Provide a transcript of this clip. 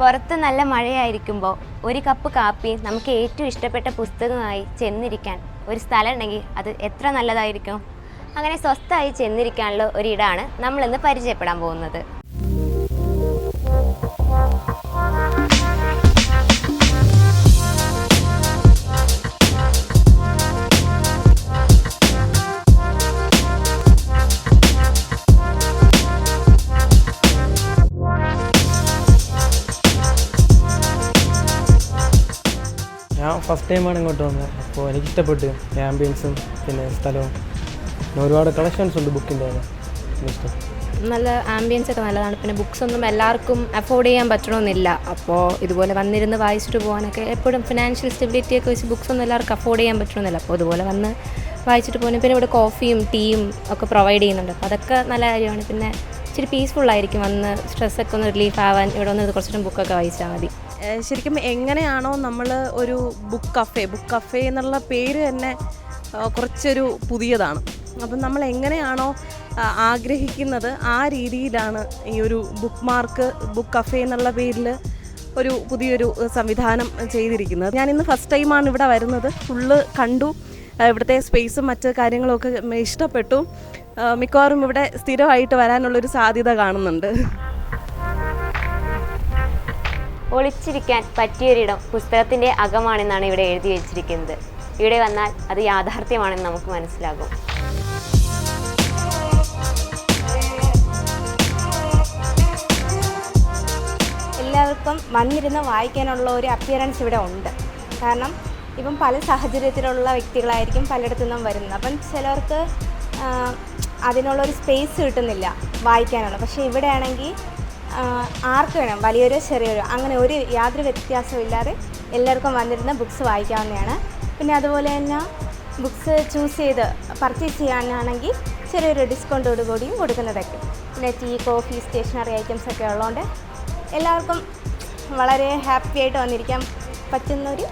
പുറത്ത് നല്ല മഴയായിരിക്കുമ്പോൾ ഒരു കപ്പ് കാപ്പി നമുക്ക് ഏറ്റവും ഇഷ്ടപ്പെട്ട പുസ്തകമായി ചെന്നിരിക്കാൻ ഒരു സ്ഥലം ഉണ്ടെങ്കിൽ അത് എത്ര നല്ലതായിരിക്കും? അങ്ങനെ സ്വസ്ഥമായി ചെന്നിരിക്കാനുള്ള ഒരിടമാണ് നമ്മളിന്ന് പരിചയപ്പെടാൻ പോകുന്നത്. ഞാൻ ഫസ്റ്റ് ടൈമാണ് ഇങ്ങോട്ട് വന്നത്. അപ്പോൾ എനിക്ക് ഇഷ്ടപ്പെട്ടു ആംബിയൻസും പിന്നെ സ്ഥലവും. പിന്നെ ഒരുപാട് കളക്ഷൻസ് ഉണ്ട് ബുക്കിന്റെ ഇഷ്ടം. നല്ല ആംബിയൻസ് ഒക്കെ നല്ലതാണ്. പിന്നെ ബുക്സ് ഒന്നും എല്ലാവർക്കും അഫോർഡ് ചെയ്യാൻ പറ്റണമെന്നില്ല അപ്പോൾ ഇതുപോലെ വന്നിരുന്ന് വായിച്ചിട്ട് പോകാനൊക്കെ എപ്പോഴും ഫിനാൻഷ്യൽ സ്റ്റെബിലിറ്റി ഒക്കെ വെച്ച് ബുക്സ് ഒന്നും എല്ലാവർക്കും അഫോർഡ് ചെയ്യാൻ പറ്റണമെന്നില്ല അപ്പോൾ ഇതുപോലെ വന്ന് വായിച്ചിട്ട് പോകുന്നു പിന്നെ ഇവിടെ കോഫിയും ടീയും ഒക്കെ പ്രൊവൈഡ് ചെയ്യുന്നുണ്ട്. അപ്പോൾ അതൊക്കെ നല്ല കാര്യമാണ്. പിന്നെ ഇച്ചിരി പീസ്ഫുൾ ആയിരിക്കും. വന്ന് സ്ട്രെസ്സൊക്കെ ഒന്ന് റിലീഫ് ആവാൻ ഇവിടെ വന്ന് കുറച്ചും ബുക്കൊക്കെ വായിച്ചാൽ മതി. ശരിക്കും എങ്ങനെയാണോ നമ്മൾ ഒരു ബുക്ക് കഫേ ബുക്ക് കഫേ എന്നുള്ള പേര് തന്നെ കുറച്ചൊരു പുതിയതാണ്. അപ്പം നമ്മൾ എങ്ങനെയാണോ ആഗ്രഹിക്കുന്നത് ആ രീതിയിലാണ് ഈ ഒരു ബുക്ക് മാർക്ക് ബുക്ക് കഫേ എന്നുള്ള പേരിൽ ഒരു പുതിയൊരു സംവിധാനം ചെയ്തിരിക്കുന്നത്. ഞാൻ ഇന്ന് ഫസ്റ്റ് ടൈമാണ് ഇവിടെ വരുന്നത്. ഫുള്ള് കണ്ടു. ഇവിടുത്തെ സ്പേസും മറ്റ് കാര്യങ്ങളൊക്കെ ഇഷ്ടപ്പെട്ടു. മിക്കവാറും ഇവിടെ സ്ഥിരമായിട്ട് വരാനുള്ളൊരു സാധ്യത കാണുന്നുണ്ട്. ഒളിച്ചിരിക്കാൻ പറ്റിയൊരിടം പുസ്തകത്തിന്റെ അകമാണെന്നാണ് ഇവിടെ എഴുതി വെച്ചിരിക്കുന്നത്. ഇവിടെ വന്നാൽ അത് യാഥാർത്ഥ്യമാണെന്ന് നമുക്ക് മനസ്സിലാകും. എല്ലാവർക്കും വന്നിരുന്ന് വായിക്കാനുള്ള ഒരു അപ്പിയറൻസ് ഇവിടെ ഉണ്ട്. കാരണം ഇപ്പം പല സാഹചര്യത്തിലുള്ള വ്യക്തികളായിരിക്കും പലയിടത്തു നിന്നും വരുന്നത്. അപ്പം ചിലർക്ക് അതിനുള്ളൊരു സ്പേസ് കിട്ടുന്നില്ല വായിക്കാനുള്ള. പക്ഷേ ഇവിടെ ആണെങ്കിൽ ആർക്ക് വേണം വലിയൊരു ചെറിയൊരു അങ്ങനെ ഒരു യാതൊരു വ്യത്യാസവും ഇല്ലാതെ എല്ലാവർക്കും വന്നിരുന്ന ബുക്സ് വായിക്കാവുന്നതാണ് പിന്നെ അതുപോലെ തന്നെ ബുക്സ് ചൂസ് ചെയ്ത് പർച്ചേസ് ചെയ്യാനാണെങ്കിൽ ചെറിയൊരു ഡിസ്കൗണ്ടോട് കൂടിയും കൊടുക്കുന്നതൊക്കെ പിന്നെ ടീ കോഫി സ്റ്റേഷനറി ഐറ്റംസ് ഒക്കെ ഉള്ളതുകൊണ്ട് എല്ലാവർക്കും വളരെ ഹാപ്പി ആയിട്ട് വന്നിരിക്കാൻ പറ്റുന്നൊരു.